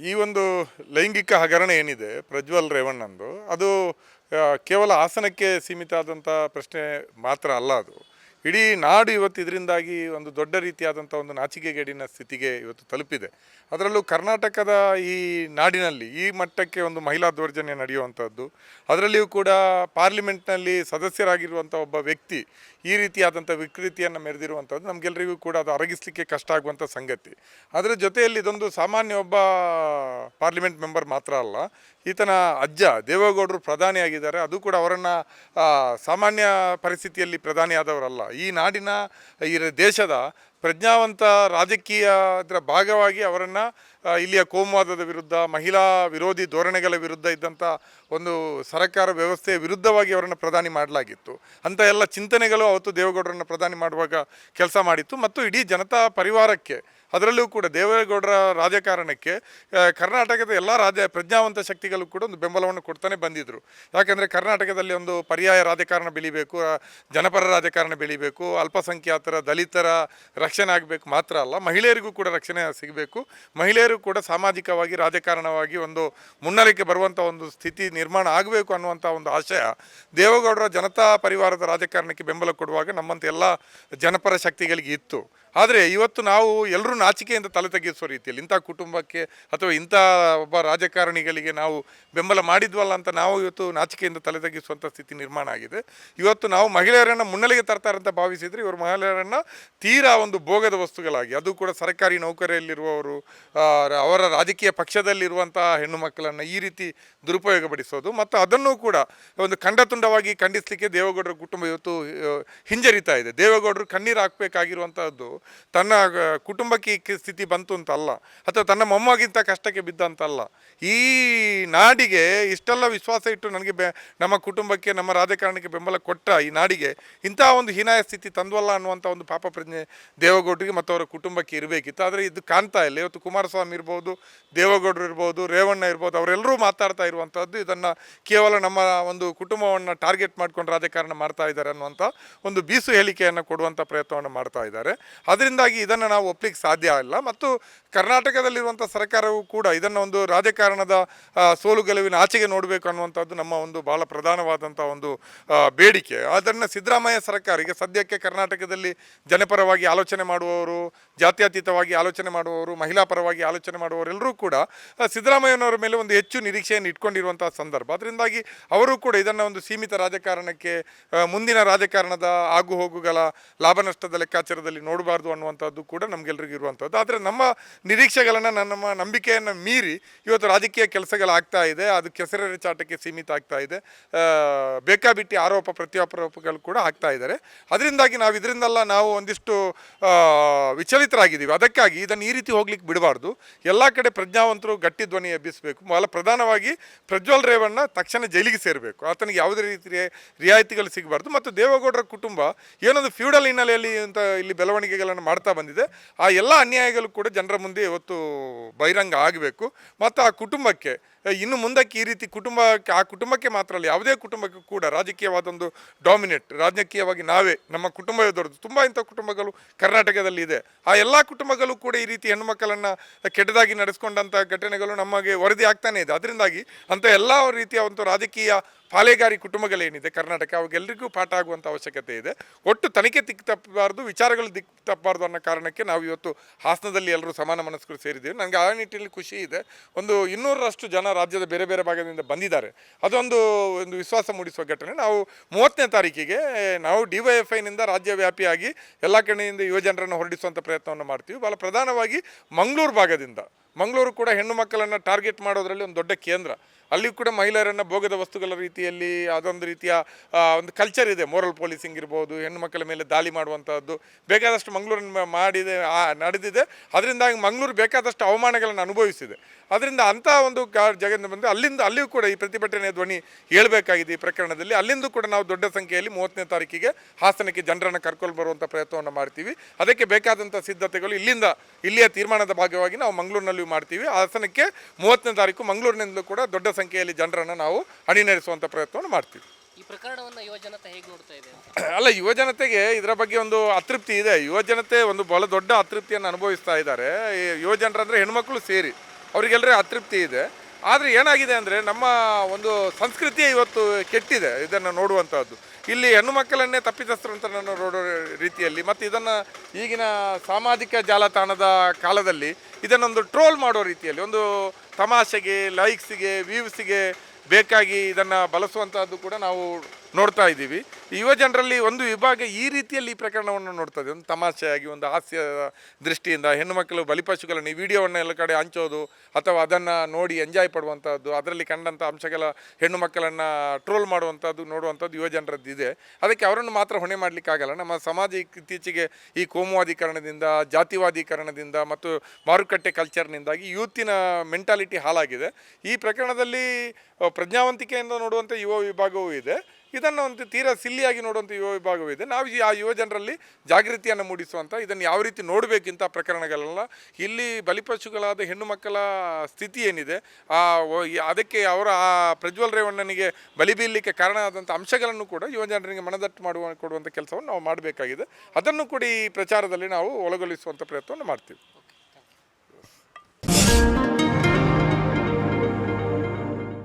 ಈ ಒಂದು ಲೈಂಗಿಕ ಹಗರಣ ಏನಿದೆ, ಪ್ರಜ್ವಲ್ ರೇವಣ್ಣಂದು, ಅದು ಕೇವಲ ಆಸನಕ್ಕೆ ಸೀಮಿತ ಆದಂಥ ಪ್ರಶ್ನೆ ಮಾತ್ರ ಅಲ್ಲ ಅದು. ಇಡೀ ನಾಡು ಇವತ್ತು ಇದರಿಂದಾಗಿ ಒಂದು ದೊಡ್ಡ ರೀತಿಯಾದಂಥ ಒಂದು ನಾಚಿಕೆಗೇಡಿನ ಸ್ಥಿತಿಗೆ ಇವತ್ತು ತಲುಪಿದೆ. ಅದರಲ್ಲೂ ಕರ್ನಾಟಕದ ಈ ನಾಡಿನಲ್ಲಿ ಈ ಮಟ್ಟಕ್ಕೆ ಒಂದು ಮಹಿಳಾ ದೌರ್ಜನ್ಯ ನಡೆಯುವಂಥದ್ದು, ಅದರಲ್ಲಿಯೂ ಕೂಡ ಪಾರ್ಲಿಮೆಂಟ್ನಲ್ಲಿ ಸದಸ್ಯರಾಗಿರುವಂಥ ಒಬ್ಬ ವ್ಯಕ್ತಿ ಈ ರೀತಿಯಾದಂಥ ವಿಕೃತಿಯನ್ನು ಮೆರೆದಿರುವಂಥದ್ದು ನಮಗೆಲ್ಲರಿಗೂ ಕೂಡ ಅದು ಅರಗಿಸಲಿಕ್ಕೆ ಕಷ್ಟ ಆಗುವಂಥ ಸಂಗತಿ. ಅದರ ಜೊತೆಯಲ್ಲಿ ಇದೊಂದು ಸಾಮಾನ್ಯ ಒಬ್ಬ ಪಾರ್ಲಿಮೆಂಟ್ ಮೆಂಬರ್ ಮಾತ್ರ ಅಲ್ಲ, ಈತನ ಅಜ್ಜ ದೇವೇಗೌಡರು ಪ್ರಧಾನಿಯಾಗಿದ್ದಾರೆ. ಅದು ಕೂಡ ಅವರನ್ನು ಸಾಮಾನ್ಯ ಪರಿಸ್ಥಿತಿಯಲ್ಲಿ ಪ್ರಧಾನಿಯಾದವರಲ್ಲ. ಈ ನಾಡಿನ, ಈ ದೇಶದ ಪ್ರಜ್ಞಾವಂತ ರಾಜಕೀಯ ಅದರ ಭಾಗವಾಗಿ ಅವರನ್ನು ಇಲ್ಲಿಯ ಕೋಮುವಾದದ ವಿರುದ್ಧ, ಮಹಿಳಾ ವಿರೋಧಿ ಧೋರಣೆಗಳ ವಿರುದ್ಧ ಇದ್ದಂಥ ಒಂದು ಸರ್ಕಾರ ವ್ಯವಸ್ಥೆಯ ವಿರುದ್ಧವಾಗಿ ಅವರನ್ನು ಪ್ರಧಾನಿ ಮಾಡಲಾಗಿತ್ತು. ಅಂಥ ಎಲ್ಲ ಚಿಂತನೆಗಳು ಅವತ್ತು ದೇವೇಗೌಡರನ್ನು ಪ್ರಧಾನಿ ಮಾಡುವಾಗ ಕೆಲಸ ಮಾಡಿತ್ತು. ಮತ್ತು ಇಡೀ ಜನತಾ ಪರಿವಾರಕ್ಕೆ ಅದರಲ್ಲೂ ಕೂಡ ದೇವೇಗೌಡರ ರಾಜಕಾರಣಕ್ಕೆ ಕರ್ನಾಟಕದ ಎಲ್ಲ ರಾಜ್ಯ ಪ್ರಜ್ಞಾವಂತ ಶಕ್ತಿಗಳು ಕೂಡ ಒಂದು ಬೆಂಬಲವನ್ನು ಕೊಡ್ತಾನೆ ಬಂದಿದ್ದರು ಯಾಕೆಂದರೆ ಕರ್ನಾಟಕದಲ್ಲಿ ಒಂದು ಪರ್ಯಾಯ ರಾಜಕಾರಣ ಬೆಳಿಬೇಕು ಜನಪರ ರಾಜಕಾರಣ ಬೆಳಿಬೇಕು, ಅಲ್ಪಸಂಖ್ಯಾತರ, ದಲಿತರ ರಕ್ಷಣೆ ಆಗಬೇಕು ಮಾತ್ರ ಅಲ್ಲ, ಮಹಿಳೆಯರಿಗೂ ಕೂಡ ರಕ್ಷಣೆ ಸಿಗಬೇಕು. ಮಹಿಳೆಯರು ಕೂಡ ಸಾಮಾಜಿಕವಾಗಿ, ರಾಜಕಾರಣವಾಗಿ ಒಂದು ಮುನ್ನಡೆಗೆ ಬರುವಂಥ ಒಂದು ಸ್ಥಿತಿ ನಿರ್ಮಾಣ ಆಗಬೇಕು ಅನ್ನುವಂಥ ಒಂದು ಆಶಯ ದೇವೇಗೌಡರ ಜನತಾ ಪರಿವಾರದ ರಾಜಕಾರಣಕ್ಕೆ ಬೆಂಬಲ ಕೊಡುವಾಗ ನಮ್ಮಂಥ ಎಲ್ಲ ಜನಪರ ಶಕ್ತಿಗಳಿಗೆ ಇತ್ತು. ಆದರೆ ಇವತ್ತು ನಾವು ಎಲ್ಲರೂ ನಾಚಿಕೆಯಿಂದ ತಲೆ ತಗ್ಗಿಸುವ ರೀತಿಯಲ್ಲಿ ಇಂಥ ಕುಟುಂಬಕ್ಕೆ ಅಥವಾ ಇಂಥ ಒಬ್ಬ ರಾಜಕಾರಣಿಗಳಿಗೆ ನಾವು ಬೆಂಬಲ ಮಾಡಿದ್ವಲ್ಲ ಅಂತ ನಾವು ಇವತ್ತು ನಾಚಿಕೆಯಿಂದ ತಲೆ ತೆಗೆಸುವಂಥ ಸ್ಥಿತಿ ನಿರ್ಮಾಣ ಆಗಿದೆ. ಇವತ್ತು ನಾವು ಮಹಿಳೆಯರನ್ನು ಮುನ್ನೆಲೆಗೆ ತರ್ತಾರಂತ ಭಾವಿಸಿದರೆ ಇವರು ಮಹಿಳೆಯರನ್ನು ತೀರಾ ಒಂದು ಭೋಗದ ವಸ್ತುಗಳಾಗಿ, ಅದು ಕೂಡ ಸರ್ಕಾರಿ ನೌಕರಿಯಲ್ಲಿರುವವರು ಅವರ ರಾಜಕೀಯ ಪಕ್ಷದಲ್ಲಿರುವಂತಹ ಹೆಣ್ಣು ಮಕ್ಕಳನ್ನು ಈ ರೀತಿ ದುರುಪಯೋಗಪಡಿಸೋದು. ಮತ್ತು ಅದನ್ನು ಕೂಡ ಒಂದು ಖಂಡತುಂಡವಾಗಿ ಖಂಡಿಸಲಿಕ್ಕೆ ದೇವೇಗೌಡರ ಕುಟುಂಬ ಇವತ್ತು ಹಿಂಜರಿತಾ ಇದೆ. ದೇವೇಗೌಡರು ಕಣ್ಣೀರು ಹಾಕಬೇಕಾಗಿರುವಂಥದ್ದು ತನ್ನ ಕುಟುಂಬಕ್ಕೆ ಸ್ಥಿತಿ ಬಂತು ಅಂತಲ್ಲ, ಅಥವಾ ತನ್ನ ಮೊಮ್ಮಗಿಂತ ಕಷ್ಟಕ್ಕೆ ಬಿದ್ದಂತಲ್ಲ ಈ ನಾಡಿಗೆ ಇಷ್ಟೆಲ್ಲ ವಿಶ್ವಾಸ ಇಟ್ಟು ನನಗೆ ಬೆ, ನಮ್ಮ ಕುಟುಂಬಕ್ಕೆ, ನಮ್ಮ ರಾಜಕಾರಣಕ್ಕೆ ಬೆಂಬಲ ಕೊಟ್ಟ ಈ ನಾಡಿಗೆ ಇಂತಹ ಒಂದು ಹೀನಾಯ ಸ್ಥಿತಿ ತಂದ್ವಲ್ಲ ಅನ್ನುವಂಥ ಒಂದು ಪಾಪ ಪ್ರಜ್ಞೆ ದೇವೇಗೌಡರಿಗೆ ಮತ್ತು ಅವರ ಕುಟುಂಬಕ್ಕೆ ಇರಬೇಕಿತ್ತು. ಆದರೆ ಇದು ಕಾಣ್ತಾ ಇಲ್ಲ. ಇವತ್ತು ಕುಮಾರಸ್ವಾಮಿ ಇರ್ಬೋದು, ದೇವೇಗೌಡರು ಇರ್ಬೋದು, ರೇವಣ್ಣ ಇರ್ಬೋದು, ಅವರೆಲ್ಲರೂ ಮಾತಾಡ್ತಾ ಇರುವಂಥದ್ದು ಇದನ್ನು ಕೇವಲ ನಮ್ಮ ಒಂದು ಕುಟುಂಬವನ್ನು ಟಾರ್ಗೆಟ್ ಮಾಡ್ಕೊಂಡು ರಾಜಕಾರಣ ಮಾಡ್ತಾ ಇದ್ದಾರೆ ಅನ್ನುವಂಥ ಒಂದು ಬೀಸು ಹೇಳಿಕೆಯನ್ನು ಕೊಡುವಂಥ ಪ್ರಯತ್ನವನ್ನು ಮಾಡ್ತಾ ಇದ್ದಾರೆ. ಅದರಿಂದಾಗಿ ಇದನ್ನು ನಾವು ಒಪ್ಪಲಿಕ್ಕೆ ಸಾಧ್ಯ ಇಲ್ಲ. ಮತ್ತು ಕರ್ನಾಟಕದಲ್ಲಿರುವಂಥ ಸರ್ಕಾರವು ಕೂಡ ಇದನ್ನು ಒಂದು ರಾಜಕಾರಣದ ಸೋಲು ಗೆಲುವಿನ ಆಚೆಗೆ ನೋಡಬೇಕು ಅನ್ನುವಂಥದ್ದು ನಮ್ಮ ಒಂದು ಭಾಳ ಪ್ರಧಾನವಾದಂಥ ಒಂದು ಬೇಡಿಕೆ. ಅದನ್ನು ಸಿದ್ದರಾಮಯ್ಯ ಸರ್ಕಾರ, ಈಗ ಸದ್ಯಕ್ಕೆ ಕರ್ನಾಟಕದಲ್ಲಿ ಜನಪರವಾಗಿ ಆಲೋಚನೆ ಮಾಡುವವರು, ಜಾತ್ಯತೀತವಾಗಿ ಆಲೋಚನೆ ಮಾಡುವವರು, ಮಹಿಳಾ ಪರವಾಗಿ ಆಲೋಚನೆ ಮಾಡುವವರೆಲ್ಲರೂ ಕೂಡ ಸಿದ್ದರಾಮಯ್ಯನವರ ಮೇಲೆ ಒಂದು ಹೆಚ್ಚು ನಿರೀಕ್ಷೆಯನ್ನು ಇಟ್ಕೊಂಡಿರುವಂಥ ಸಂದರ್ಭ. ಅದರಿಂದಾಗಿ ಅವರು ಕೂಡ ಇದನ್ನು ಒಂದು ಸೀಮಿತ ರಾಜಕಾರಣಕ್ಕೆ ಮುಂದಿನ ರಾಜಕಾರಣದ ಆಗು ಹೋಗುಗಳ ಲಾಭ ನಷ್ಟದ ಲೆಕ್ಕಾಚಾರದಲ್ಲಿ ನೋಡಬಾರ್ದು ಅನ್ನುವಂಥದ್ದು ಕೂಡ ನಮಗೆಲ್ಲರಿಗೂ ಇರುವಂಥದ್ದು. ಆದರೆ ನಮ್ಮ ನಿರೀಕ್ಷೆಗಳನ್ನು, ನಮ್ಮ ನಂಬಿಕೆಯನ್ನು ಮೀರಿ ಇವತ್ತು ರಾಜಕೀಯ ಕೆಲಸಗಳಾಗ್ತಾ ಇದೆ, ಅದು ಕೆಸರೆರೆ ಚಾಟಕ್ಕೆ ಸೀಮಿತ ಆಗ್ತಾ ಇದೆ. ಬೇಕಾಬಿಟ್ಟಿ ಆರೋಪ, ಪ್ರತ್ಯಾರೋಪಗಳು ಕೂಡ ಆಗ್ತಾ ಇದ್ದಾರೆ ಅದರಿಂದಾಗಿ ನಾವು ಇದರಿಂದೆಲ್ಲ ನಾವು ಒಂದಿಷ್ಟು ವಿಚಲಿತರಾಗಿದ್ದೀವಿ. ಅದಕ್ಕಾಗಿ ಇದನ್ನು ಈ ರೀತಿ ಹೋಗ್ಲಿಕ್ಕೆ ಬಿಡಬಾರ್ದು. ಎಲ್ಲ ಕಡೆ ಪ್ರಜ್ಞಾವಂತರು ಗಟ್ಟಿ ಧ್ವನಿ ಎಬ್ಬಿಸಬೇಕು. ಮೊದಲ ಪ್ರಧಾನವಾಗಿ ಪ್ರಜ್ವಲ್ ರೇವಣ್ಣ ತಕ್ಷಣ ಜೈಲಿಗೆ ಸೇರಬೇಕು. ಆತನಿಗೆ ಯಾವುದೇ ರೀತಿಯ ರಿಯಾಯಿತಿಗಳು ಸಿಗಬಾರ್ದು. ಮತ್ತು ದೇವೇಗೌಡರ ಕುಟುಂಬ, ಏನೊಂದು ಫ್ಯೂಡಲ್ ಹಿನ್ನೆಲೆಯಲ್ಲಿ ಅಂತ ಇಲ್ಲಿ ಬೆಳವಣಿಗೆಗಳನ್ನು ಮಾಡ್ತಾ ಬಂದಿದೆ. ಆ ಎಲ್ಲ ಅನ್ಯಾಯಗಳು ಕೂಡ ಜನರ ಮುಂದೆ ಇವತ್ತು ಬಹಿರಂಗ ಆಗಬೇಕು. ಮತ್ತು ಆ ಕುಟುಂಬಕ್ಕೆ ಇನ್ನು ಮುಂದಕ್ಕೆ ಈ ರೀತಿ ಕುಟುಂಬಕ್ಕೆ, ಆ ಕುಟುಂಬಕ್ಕೆ ಮಾತ್ರ ಅಲ್ಲ, ಯಾವುದೇ ಕುಟುಂಬಕ್ಕೂ ಕೂಡ ರಾಜಕೀಯವಾದೊಂದು ಡಾಮಿನೇಟ್ ರಾಜಕೀಯವಾಗಿ ನಾವೇ, ನಮ್ಮ ಕುಟುಂಬವೇ ತುಂಬ ಇಂಥ ಕುಟುಂಬಗಳು ಕರ್ನಾಟಕದಲ್ಲಿ ಇದೆ. ಆ ಎಲ್ಲ ಕುಟುಂಬಗಳು ಕೂಡ ಈ ರೀತಿ ಹೆಣ್ಣುಮಕ್ಕಳನ್ನು ಕೆಟ್ಟದಾಗಿ ನಡೆಸ್ಕೊಂಡಂಥ ಘಟನೆಗಳು ನಮಗೆ ವರದಿ ಆಗ್ತಾನೆ ಇದೆ. ಅದರಿಂದಾಗಿ ಅಂಥ ಎಲ್ಲ ರೀತಿಯ ಒಂದು ರಾಜಕೀಯ ಪಾಲೇಗಾರಿ ಕುಟುಂಬಗಳೇನಿದೆ ಕರ್ನಾಟಕ ಅವಾಗೆಲ್ಲರಿಗೂ ಪಾಠ ಆಗುವಂಥ ಅವಶ್ಯಕತೆ ಇದೆ. ಒಟ್ಟು ತನಿಖೆ ದಿಕ್ಕು ತಪ್ಪಬಾರ್ದು ವಿಚಾರಗಳು ದಿಕ್ಕು ತಪ್ಪಬಾರ್ದು ಅನ್ನೋ ಕಾರಣಕ್ಕೆ ನಾವು ಇವತ್ತು ಹಾಸನದಲ್ಲಿ ಎಲ್ಲರೂ ಸಮಾನ ಮನಸ್ಕರು ಸೇರಿದ್ದೀವಿ. ನನಗೆ ಆ ನಿಟ್ಟಿನಲ್ಲಿ ಖುಷಿ ಇದೆ. ಒಂದು ಇನ್ನೂರರಷ್ಟು ಜನ ರಾಜ್ಯದ ಬೇರೆ ಬೇರೆ ಭಾಗದಿಂದ ಬಂದಿದ್ದಾರೆ. ಅದೊಂದು ಒಂದು ವಿಶ್ವಾಸ ಮೂಡಿಸುವ ಘಟನೆ. ನಾವು ಮೂವತ್ತನೇ ತಾರೀಕಿಗೆ ನಾವು ಡಿ ವೈ ಎಫ್ ಐನಿಂದ ರಾಜ್ಯವ್ಯಾಪಿಯಾಗಿ ಎಲ್ಲ ಕಡೆಯಿಂದ ಯುವಜನರನ್ನು ಹೊರಡಿಸುವಂಥ ಪ್ರಯತ್ನವನ್ನು ಮಾಡ್ತೀವಿ. ಭಾಳ ಪ್ರಧಾನವಾಗಿ ಮಂಗಳೂರು ಭಾಗದಿಂದ. ಮಂಗಳೂರು ಕೂಡ ಹೆಣ್ಣು ಮಕ್ಕಳನ್ನು ಟಾರ್ಗೆಟ್ ಮಾಡೋದರಲ್ಲಿ ಒಂದು ದೊಡ್ಡ ಕೇಂದ್ರ. ಅಲ್ಲಿ ಕೂಡ ಮಹಿಳೆಯರನ್ನು ಭೋಗದ ವಸ್ತುಗಳ ರೀತಿಯಲ್ಲಿ ಅದೊಂದು ರೀತಿಯ ಒಂದು ಕಲ್ಚರ್ ಇದೆ. ಮೋರಲ್ ಪೊಲೀಸಿಂಗ್ ಇರ್ಬೋದು, ಹೆಣ್ಣು ಮಕ್ಕಳ ಮೇಲೆ ದಾಳಿ ಮಾಡುವಂಥದ್ದು ಬೇಕಾದಷ್ಟು ಮಂಗಳೂರನ್ನು ಮಾಡಿದೆ ನಡೆದಿದೆ. ಅದರಿಂದಾಗಿ ಮಂಗಳೂರು ಬೇಕಾದಷ್ಟು ಅವಮಾನಗಳನ್ನು ಅನುಭವಿಸಿದೆ. ಅದರಿಂದ ಅಂಥ ಒಂದು ಗಾ ಜಗನ್ನ ಬಂದು ಅಲ್ಲಿಂದ ಅಲ್ಲಿಯೂ ಕೂಡ ಈ ಪ್ರತಿಭಟನೆ ಧ್ವನಿ ಹೇಳಬೇಕಾಗಿದೆ ಈ ಪ್ರಕರಣದಲ್ಲಿ. ಅಲ್ಲಿಂದ ಕೂಡ ನಾವು ದೊಡ್ಡ ಸಂಖ್ಯೆಯಲ್ಲಿ ಮೂವತ್ತನೇ ತಾರೀಕಿಗೆ ಹಾಸನಕ್ಕೆ ಜನರನ್ನು ಕರ್ಕೊಂಡು ಬರುವಂಥ ಪ್ರಯತ್ನವನ್ನು ಮಾಡ್ತೀವಿ. ಅದಕ್ಕೆ ಬೇಕಾದಂಥ ಸಿದ್ಧತೆಗಳು ಇಲ್ಲಿಂದ ಇಲ್ಲಿಯ ತೀರ್ಮಾನದ ಭಾಗವಾಗಿ ನಾವು ಮಂಗಳೂರಿನಲ್ಲಿಯೂ ಮಾಡ್ತೀವಿ. ಹಾಸನಕ್ಕೆ ಮೂವತ್ತನೇ ತಾರೀಕು ಮಂಗಳೂರಿನಿಂದಲೂ ಕೂಡ ದೊಡ್ಡ ಸಂಖ್ಯೆಯಲ್ಲಿ ಜನರನ್ನು ನಾವು ಅಣಿನರಿಸುವಂಥ ಪ್ರಯತ್ನವನ್ನು ಮಾಡ್ತೀವಿ. ಈ ಪ್ರಕರಣವನ್ನು ಯುವ ಜನತೆ ಹೇಗೆ ನೋಡ್ತಾ ಇದೆ? ಅಲ್ಲ ಯುವ ಜನತೆಗೆ ಇದರ ಬಗ್ಗೆ ಒಂದು ಅತೃಪ್ತಿ ಇದೆ. ಯುವ ಜನತೆ ಒಂದು ಬಹಳ ದೊಡ್ಡ ಅತೃಪ್ತಿಯನ್ನು ಅನುಭವಿಸ್ತಾ ಇದ್ದಾರೆ. ಈ ಯುವ ಜನರಂದ್ರೆ ಹೆಣ್ಮಕ್ಳು ಸೇರಿ. ಅವರಿಗೆಲ್ಲರೇ ಅತೃಪ್ತಿ ಇದೆ. ಆದರೆ ಏನಾಗಿದೆ ಅಂದರೆ ನಮ್ಮ ಒಂದು ಸಂಸ್ಕೃತಿ ಇವತ್ತು ಕೆಟ್ಟಿದೆ ಇದನ್ನು ನೋಡುವಂಥದ್ದು ಇಲ್ಲಿ ಹೆಣ್ಣು ಮಕ್ಕಳನ್ನೇ ಅಂತ ನಾನು ನೋಡೋ ರೀತಿಯಲ್ಲಿ ಮತ್ತು ಇದನ್ನು ಈಗಿನ ಸಾಮಾಜಿಕ ಜಾಲತಾಣದ ಕಾಲದಲ್ಲಿ ಇದನ್ನೊಂದು ಟ್ರೋಲ್ ಮಾಡೋ ರೀತಿಯಲ್ಲಿ ಒಂದು ತಮಾಷೆಗೆ, ಲೈಕ್ಸಿಗೆ, ವ್ಯೂವ್ಸಿಗೆ ಬೇಕಾಗಿ ಇದನ್ನು ಬಳಸುವಂಥದ್ದು ಕೂಡ ನಾವು ನೋಡ್ತಾ ಇದ್ದೀವಿ. ಯುವ ಜನರಲ್ಲಿ ಒಂದು ವಿಭಾಗ ಈ ರೀತಿಯಲ್ಲಿ ಈ ಪ್ರಕರಣವನ್ನು ನೋಡ್ತದೆ ಒಂದು ತಮಾಷೆಯಾಗಿ, ಒಂದು ಹಾಸ್ಯ ದೃಷ್ಟಿಯಿಂದ ಹೆಣ್ಣು ಮಕ್ಕಳು ಬಲಿಪಶುಗಳನ್ನು ಈ ವಿಡಿಯೋವನ್ನು ಎಲ್ಲ ಕಡೆ ಹಂಚೋದು, ಅಥವಾ ಅದನ್ನು ನೋಡಿ ಎಂಜಾಯ್ ಪಡುವಂಥದ್ದು ಅದರಲ್ಲಿ ಕಂಡಂಥ ಅಂಶಗಳ ಹೆಣ್ಣು ಮಕ್ಕಳನ್ನು ಟ್ರೋಲ್ ಮಾಡುವಂಥದ್ದು ನೋಡುವಂಥದ್ದು ಯುವ ಜನರದ್ದು ಇದೆ ಅದಕ್ಕೆ ಅವರನ್ನು ಮಾತ್ರ ಹೊಣೆ ಮಾಡಲಿಕ್ಕಾಗಲ್ಲ ನಮ್ಮ ಸಮಾಜ ಇತ್ತೀಚೆಗೆ ಈ ಕೋಮುವಾದೀಕರಣದಿಂದ, ಜಾತಿವಾದೀಕರಣದಿಂದ ಮತ್ತು ಮಾರುಕಟ್ಟೆ ಕಲ್ಚರ್ನಿಂದಾಗಿ ಯೂತಿನ ಮೆಂಟಾಲಿಟಿ ಹಾಳಾಗಿದೆ. ಈ ಪ್ರಕರಣದಲ್ಲಿ, ಪ್ರಜ್ಞಾವಂತಿಕೆಯಿಂದ ನೋಡುವಂಥ ಯುವ ವಿಭಾಗವೂ ಇದೆ. ಇದನ್ನು ಒಂದು ತೀರಾ ಸಿಲ್ಲಿಯಾಗಿ ನೋಡುವಂಥ ಯುವ ವಿಭಾಗವಿದೆ ನಾವು ಈ- ಆ ಯುವ ಜನರಲ್ಲಿ ಜಾಗೃತಿಯನ್ನು ಮೂಡಿಸುವಂಥ ಇದನ್ನು ಯಾವ ರೀತಿ ನೋಡಬೇಕಿಂತ ಪ್ರಕರಣಗಳೆಲ್ಲ. ಇಲ್ಲಿ ಬಲಿಪಶುಗಳಾದ ಹೆಣ್ಣು ಮಕ್ಕಳ ಸ್ಥಿತಿ ಏನಿದೆ, ಆ ಅದಕ್ಕೆ ಅವರ ಆ ಪ್ರಜ್ವಲ್ ರೇವಣ್ಣನಿಗೆ ಬಲಿ ಬೀಳಲಿಕ್ಕೆ ಕಾರಣ ಆದಂಥ ಅಂಶಗಳನ್ನು ಕೂಡ ಯುವ ಜನರಿಗೆ ಮನದಟ್ಟು ಮಾಡುವ ಕೊಡುವಂಥ ಕೆಲಸವನ್ನು ನಾವು ಮಾಡಬೇಕಾಗಿದೆ. ಅದನ್ನು ಕೂಡ ಈ ಪ್ರಚಾರದಲ್ಲಿ ನಾವು ಒಳಗೊಳಿಸುವಂಥ ಪ್ರಯತ್ನವನ್ನು ಮಾಡ್ತೀವಿ.